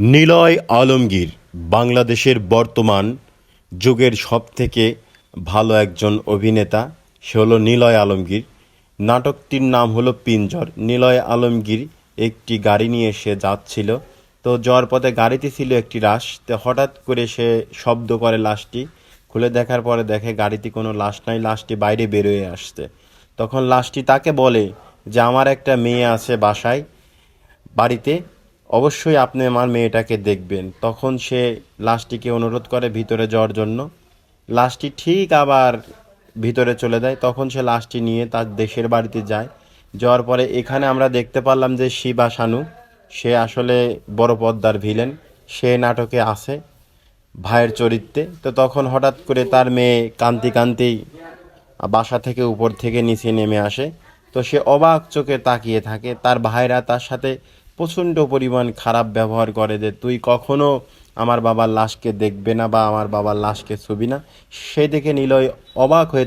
নিলয় আলমগীর বাংলাদেশের বর্তমান যুগের সবথেকে ভালো একজন অভিনেতা। সে হলো নিলয় আলমগীর। নাটকটির নাম হলো পিঞ্জর। নিলয় আলমগীর একটি গাড়ি নিয়ে সে যাচ্ছিল। তো যাওয়ার পথে গাড়িতে ছিল একটি লাশ। তো হঠাৎ করে সে শব্দ করে লাশটি। খুলে দেখার পরে দেখে গাড়িতে কোনো লাশ নাই। লাশটি বাইরে বেরোয় আসছে। তখন লাশটি তাকে বলে যে, আমার একটা মেয়ে আছে বাসায়, বাড়িতে। অবশ্যই আপনি আমার মেয়েটাকে দেখবেন। তখন সে লাশটিকে অনুরোধ করে ভিতরে যাওয়ার জন্য। লাশটি ঠিক আবার ভিতরে চলে যায়। তখন সে লাশটি নিয়ে তার দেশের বাড়িতে যায়। যাওয়ার পরে এখানে আমরা দেখতে পারলাম যে শিবা শানু, সে আসলে বড় পদ্মার ভিলেন। সে নাটকে আছে ভাইয়ের চরিত্রে। তো তখন হঠাৎ করে তার মেয়ে কান্তি কান্তি বাসা থেকে উপর থেকে নিচে নেমে আসে। তো সে অবাক চোখে তাকিয়ে থাকে। তার ভাইরা তার সাথে প্রচণ্ড পরিমাণ খারাপ ব্যবহার করে যে তুই কখনো আমার বাবার লাশকে দেখবে না বা আমার বাবার লাশকে ছবি না। সে দেখে নিলয় অবাক হয়ে